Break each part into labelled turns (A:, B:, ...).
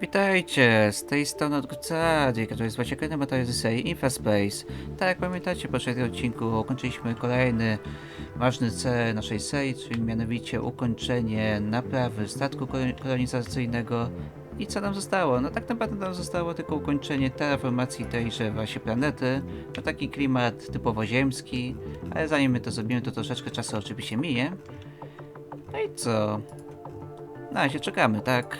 A: Witajcie, z tej strony Odgcadik, to jest właśnie kolejny materiał ze serii. Tak jak pamiętacie, w poprzednim odcinku ukończyliśmy kolejny ważny cel naszej serii, czyli mianowicie ukończenie naprawy statku kolon- kolonizacyjnego. I co nam zostało? No tak naprawdę nam zostało tylko ukończenie terraformacji tejże właśnie planety. To taki klimat typowo ziemski, ale zanim my to zrobimy, to troszeczkę czasu oczywiście minie. No i co? Na razie czekamy, tak?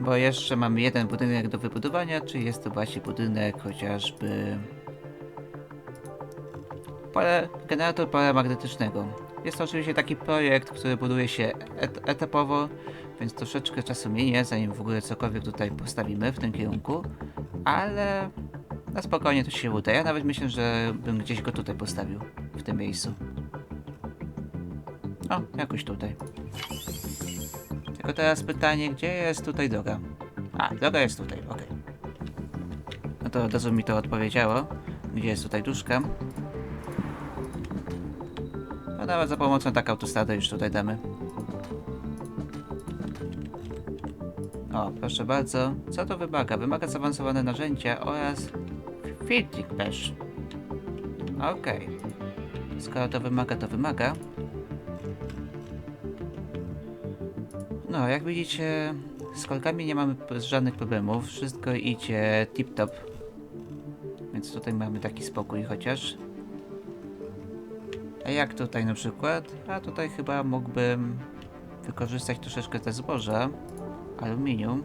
A: Bo jeszcze mamy jeden budynek do wybudowania, czyli jest to właśnie budynek chociażby pole, generator pola magnetycznego. Jest to oczywiście taki projekt, który buduje się et etapowo, więc troszeczkę czasu minie, zanim w ogóle cokolwiek tutaj postawimy w tym kierunku, ale na spokojnie to się uda. Ja nawet myślę, że bym gdzieś go tutaj postawił, w tym miejscu. O, jakoś tutaj. Tylko teraz pytanie, gdzie jest tutaj droga? A, droga jest tutaj, okej. No to od razu mi to odpowiedziało. Gdzie jest tutaj duszka? No nawet za pomocą tak autostrady już tutaj damy. O, proszę bardzo. Co to wymaga? Wymaga zaawansowane narzędzia oraz filtrik też. Okej. Skoro to wymaga, to wymaga. No, jak widzicie, z kolkami nie mamy żadnych problemów. Wszystko idzie tip-top. Więc tutaj mamy taki spokój chociaż. A jak tutaj na przykład? A tutaj chyba mógłbym wykorzystać troszeczkę te zboża. Aluminium.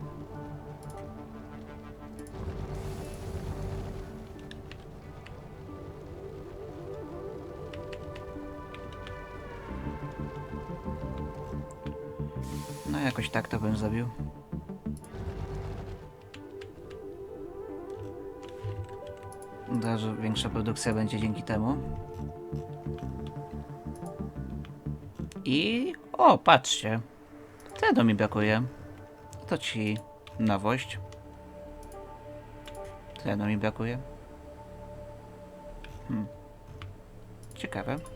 A: Jakoś tak to bym zrobił. Razu większa produkcja będzie dzięki temu. I... O, patrzcie. Tego mi brakuje. To ci nowość. Tego mi brakuje. Hmm. Ciekawe.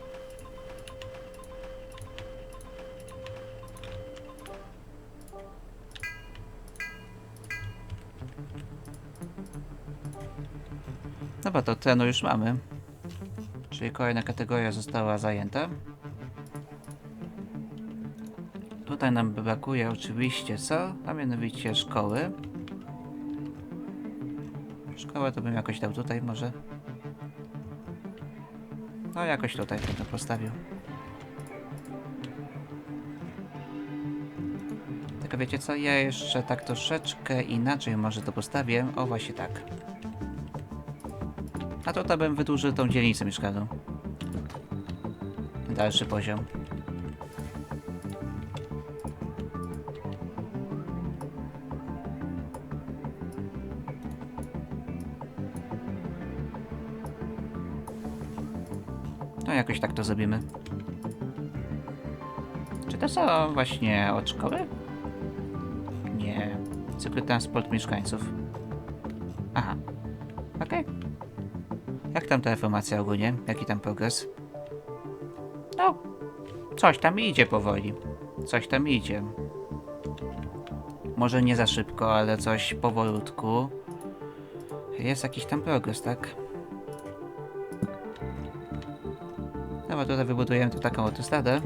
A: Dobra, to trenu już mamy. Czyli kolejna kategoria została zajęta. Tutaj nam brakuje oczywiście co? A mianowicie szkoły. Szkołę to bym jakoś dał tutaj może. No jakoś tutaj będę postawił. Tylko wiecie co? Ja jeszcze tak troszeczkę inaczej może to postawię. O właśnie tak. A tutaj bym wydłużył tą dzielnicę mieszkalną. Dalszy poziom. No jakoś tak to zrobimy. Czy to są właśnie od szkoły? Nie. Cykl transport mieszkańców. Aha. Okej. Jak tam ta informacja ogólnie? Jaki tam progres? No, coś tam idzie powoli. Coś tam idzie. Może nie za szybko, ale coś powolutku. Jest jakiś tam progres, tak? Dobra, tutaj wybudujemy tu taką autostradę.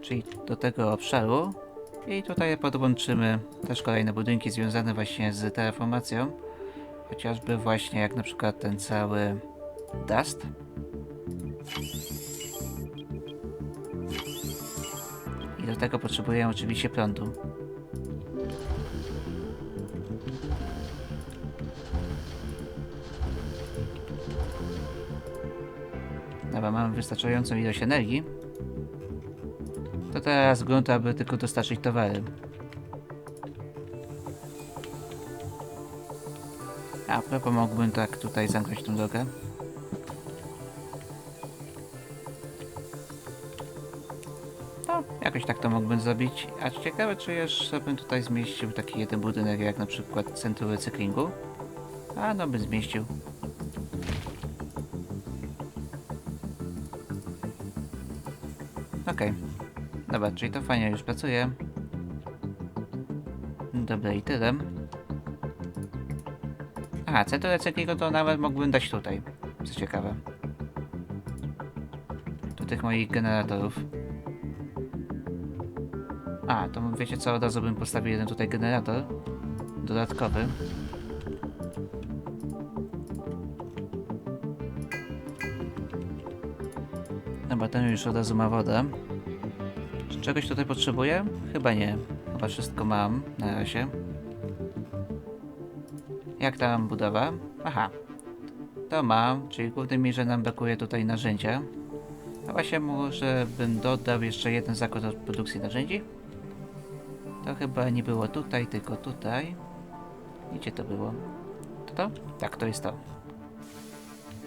A: Czyli do tego obszaru. I tutaj podłączymy też kolejne budynki związane właśnie z terraformacją. Chociażby właśnie jak na przykład ten cały Dust. I do tego potrzebujemy oczywiście prądu. Dobra, mamy wystarczającą ilość energii. To teraz grunt, aby tylko dostarczyć towary. A propos mógłbym tak tutaj zamknąć tą drogę. No, jakoś tak to mógłbym zrobić. A ciekawe, czy jeszcze bym tutaj zmieścił taki jeden budynek, jak na przykład centrum recyklingu. A no, bym zmieścił. Okej. Dobra, czyli to fajnie już pracuje. Dobra, i tyle. Aha, centrum recyklingu to nawet mógłbym dać tutaj. Co ciekawe. Do tych moich generatorów. A, to wiecie co, od razu bym postawił jeden tutaj generator. Dodatkowy. Dobra, ten już od razu ma wodę. Czy czegoś tutaj potrzebuję? Chyba nie. Chyba wszystko mam na razie. Jak tam budowa? Aha. To mam, czyli w głównej mierze nam brakuje tutaj narzędzia. A właśnie może bym dodał jeszcze jeden zakład od produkcji narzędzi? To chyba nie było tutaj, tylko tutaj. Gdzie to było? To to? Tak, to jest to.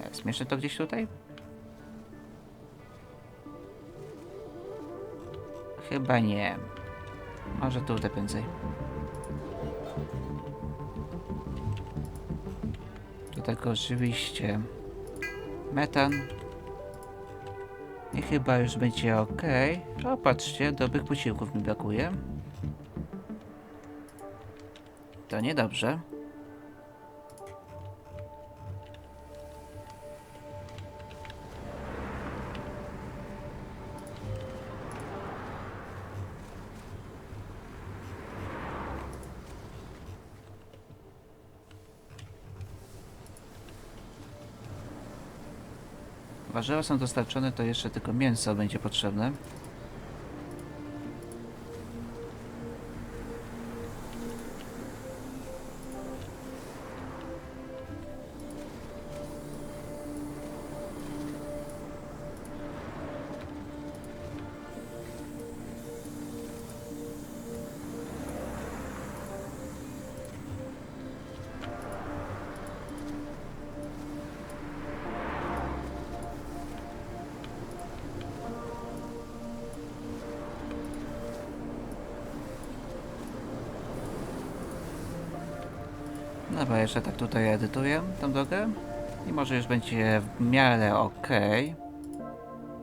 A: E, Zmieszczę to gdzieś tutaj? Chyba nie. Może tutaj prędzej. Tego oczywiście metan. I chyba już będzie ok. O, patrzcie, dobrych posiłków mi brakuje. To niedobrze. Warzywa są dostarczone, to jeszcze tylko mięso będzie potrzebne. Dobra, jeszcze tak tutaj edytuję tą drogę. I może już będzie w miarę ok.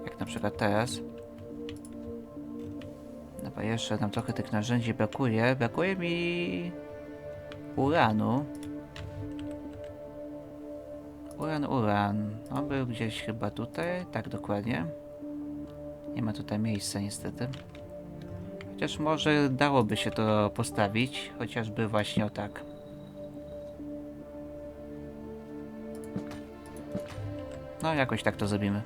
A: Jak na przykład teraz. Dobra, jeszcze nam trochę tych narzędzi brakuje. Brakuje mi uranu. Uran, uran. On był gdzieś chyba tutaj. Tak, dokładnie. Nie ma tutaj miejsca niestety. Chociaż może dałoby się to postawić. Chociażby właśnie o tak. No, jakoś tak to zrobimy.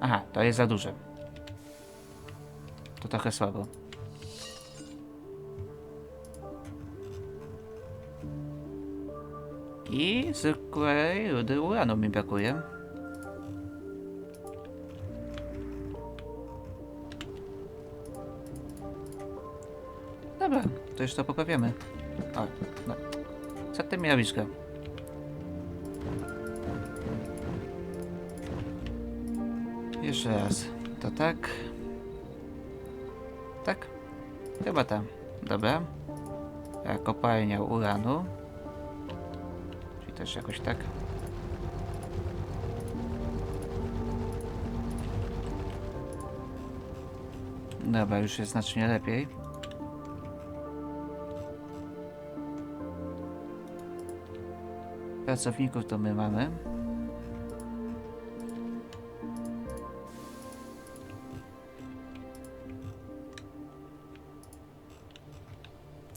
A: Aha, to jest za duże. To trochę słabo. I zwykłej rudy uranu mi brakuje. Dobra, to już to poprawiamy. O, no. Co ty mi robisz? Jeszcze raz. To tak. Tak? Chyba tam. Dobra. E, Kopalnia uranu. Czyli też jakoś tak. Dobra, już jest znacznie lepiej. Pracowników to my mamy.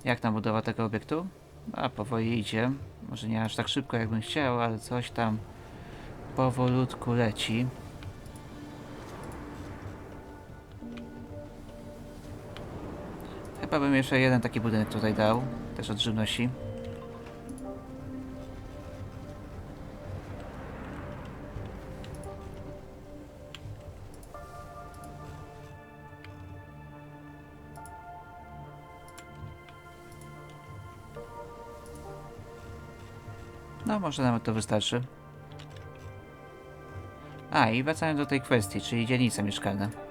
A: Jak tam budowa tego obiektu? A powoli idzie. Może nie aż tak szybko jakbym chciał, ale coś tam powolutku leci. Chyba bym jeszcze jeden taki budynek tutaj dał, też od żywności. Może nawet to wystarczy. A, i wracając do tej kwestii, czyli dzielnice mieszkalne.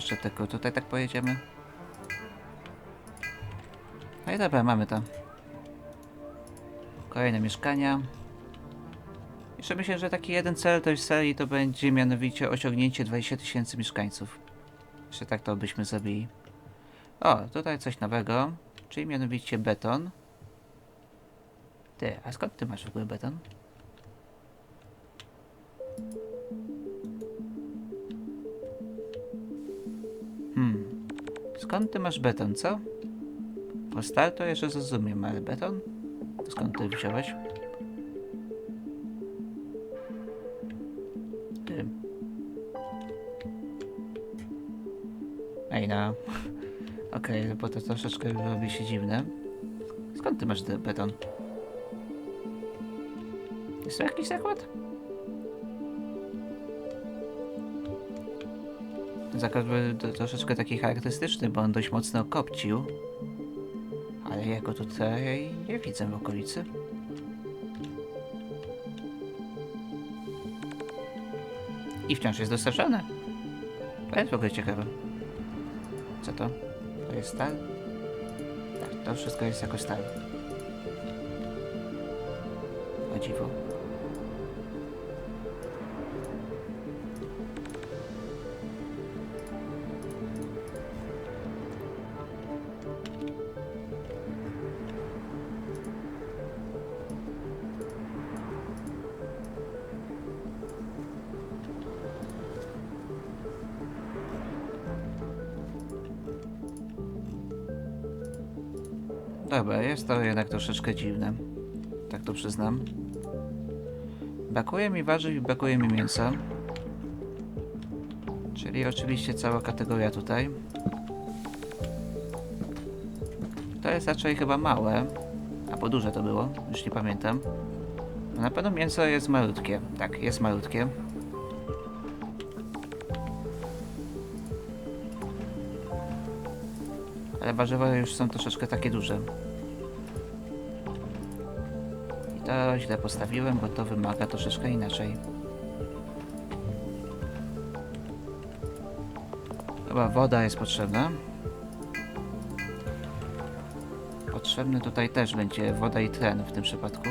A: Jeszcze tylko tutaj tak pojedziemy. No i dobra, mamy to. Kolejne mieszkania. Jeszcze myślę, że taki jeden cel tej serii to będzie mianowicie osiągnięcie 20 tysięcy mieszkańców. Jeszcze tak to byśmy zrobili. O, tutaj coś nowego, czyli mianowicie beton. Ty, a skąd ty masz w ogóle beton? Skąd ty masz beton, co? Postal to jeszcze zrozumiem, ale beton? To skąd ty wziąłeś? Ty. Ej no. Okej, bo to troszeczkę robi się dziwne. Skąd ty masz beton? Jest to jakiś zakład? Zakład był troszeczkę taki charakterystyczny, bo on dość mocno kopcił. Ale ja go tutaj nie widzę w okolicy. I wciąż jest dostarczane. To jest w ogóle ciekawe. Co to? To jest stal? Tak, to wszystko jest jako stal. O dziwo. Dobra, jest to jednak troszeczkę dziwne. Tak to przyznam. Brakuje mi warzyw i brakuje mi mięsa. Czyli oczywiście cała kategoria tutaj. To jest raczej chyba małe. Albo duże to było, już nie pamiętam. Na pewno mięso jest malutkie. Tak, jest malutkie. Ale warzywa już są troszeczkę takie duże. I to źle postawiłem, bo to wymaga troszeczkę inaczej. Chyba woda jest potrzebna. Potrzebny tutaj też będzie woda i tlen w tym przypadku.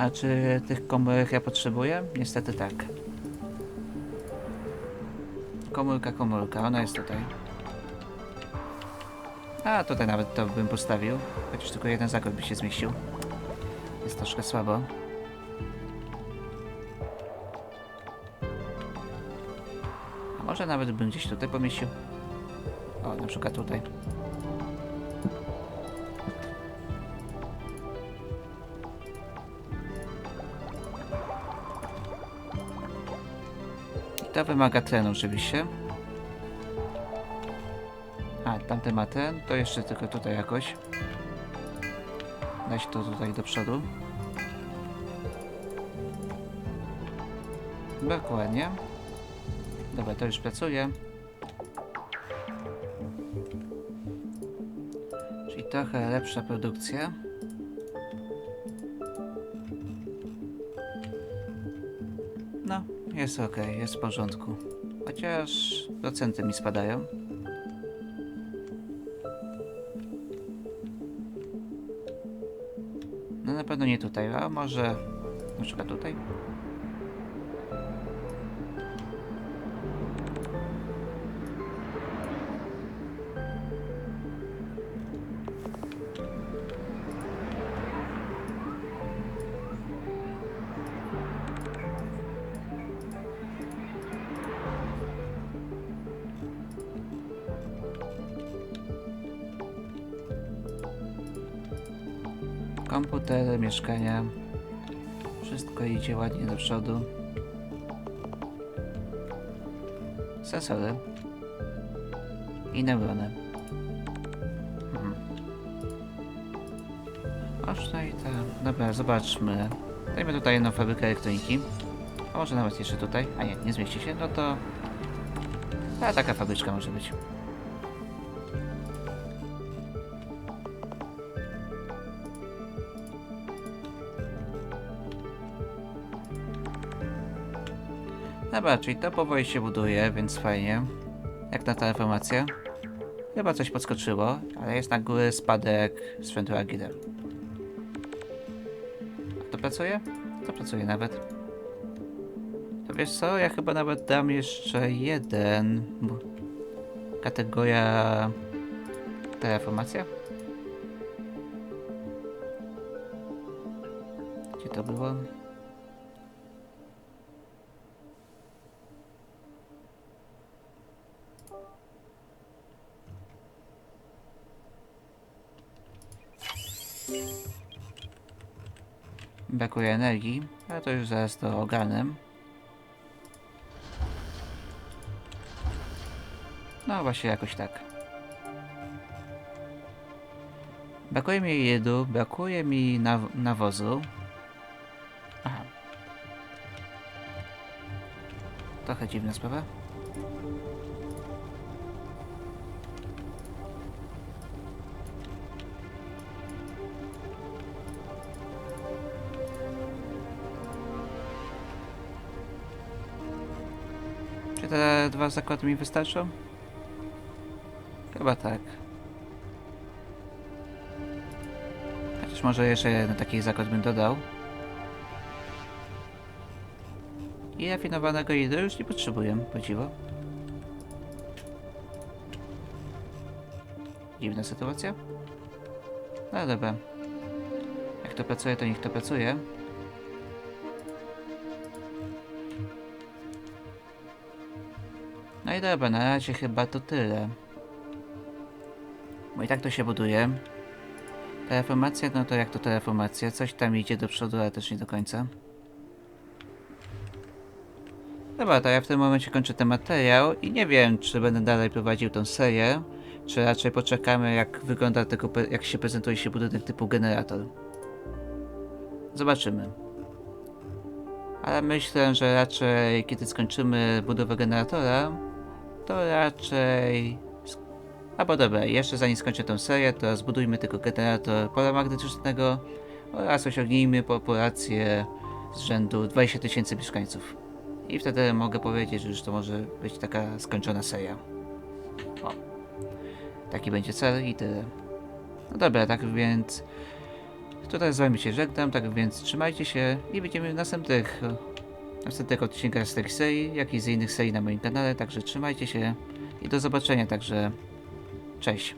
A: A czy tych komórek ja potrzebuję? Niestety tak. Komórka, komórka, ona jest tutaj. A, tutaj nawet to bym postawił. Chociaż tylko jeden zakład by się zmieścił. Jest troszkę słabo. A może nawet bym gdzieś tutaj pomieścił. O, na przykład tutaj. Wymaga tlenu oczywiście. A, tamten ma ten, to jeszcze tylko tutaj jakoś. Dać to tutaj do przodu. Dokładnie. Dobra, to już pracuje. Czyli trochę lepsza produkcja. Jest ok, jest w porządku. Chociaż procenty mi spadają. No na pewno nie tutaj, a może na przykład tutaj? Mieszkania. Wszystko idzie ładnie do przodu. Sensory. I neurony. Mhm. Można i tak. Dobra, zobaczmy. Dajmy tutaj jedną fabrykę elektroniki. A może nawet jeszcze tutaj. A nie, nie zmieści się. No to... A taka fabryczka może być. Dobra, czyli to powoli się buduje, więc fajnie. Jak na ta informacja? Chyba coś podskoczyło, ale jest na górę spadek sprzętu Agile. To pracuje? To pracuje nawet. To wiesz co, ja chyba nawet dam jeszcze jeden. Kategoria... Terraformacja? Gdzie to było? Brakuje energii, ale to już zaraz to ogarnę. No właśnie jakoś tak. Brakuje mi jedu, brakuje mi naw nawozu. Aha. Trochę dziwna sprawa. Czy te dwa zakłady mi wystarczą? Chyba tak. Chociaż może jeszcze jeden taki zakład bym dodał. I rafinowanego jadu już nie potrzebuję, podziwo. Dziwna sytuacja. No dobra. Jak to pracuje, to niech to pracuje. No i dobra, na razie chyba to tyle. Bo i tak to się buduje. Terraformacja, no to jak to terraformacja? Coś tam idzie do przodu, ale też nie do końca. Dobra, to ja w tym momencie kończę ten materiał i nie wiem, czy będę dalej prowadził tą serię, czy raczej poczekamy, jak wygląda tego, jak się prezentuje się budynek typu generator. Zobaczymy. Ale myślę, że raczej kiedy skończymy budowę generatora, to raczej... Albo dobra, jeszcze zanim skończę tę serię, to zbudujmy tylko generator pola magnetycznego oraz osiągnijmy populację z rzędu 20 tysięcy mieszkańców. I wtedy mogę powiedzieć, że już to może być taka skończona seria. O. Taki będzie cel i tyle. No dobra, tak więc... Tutaj z wami się żegnam, tak więc trzymajcie się i widzimy w następnych, następnych odcinkach z tej serii, jak i z innych serii na moim kanale, także trzymajcie się i do zobaczenia, także cześć.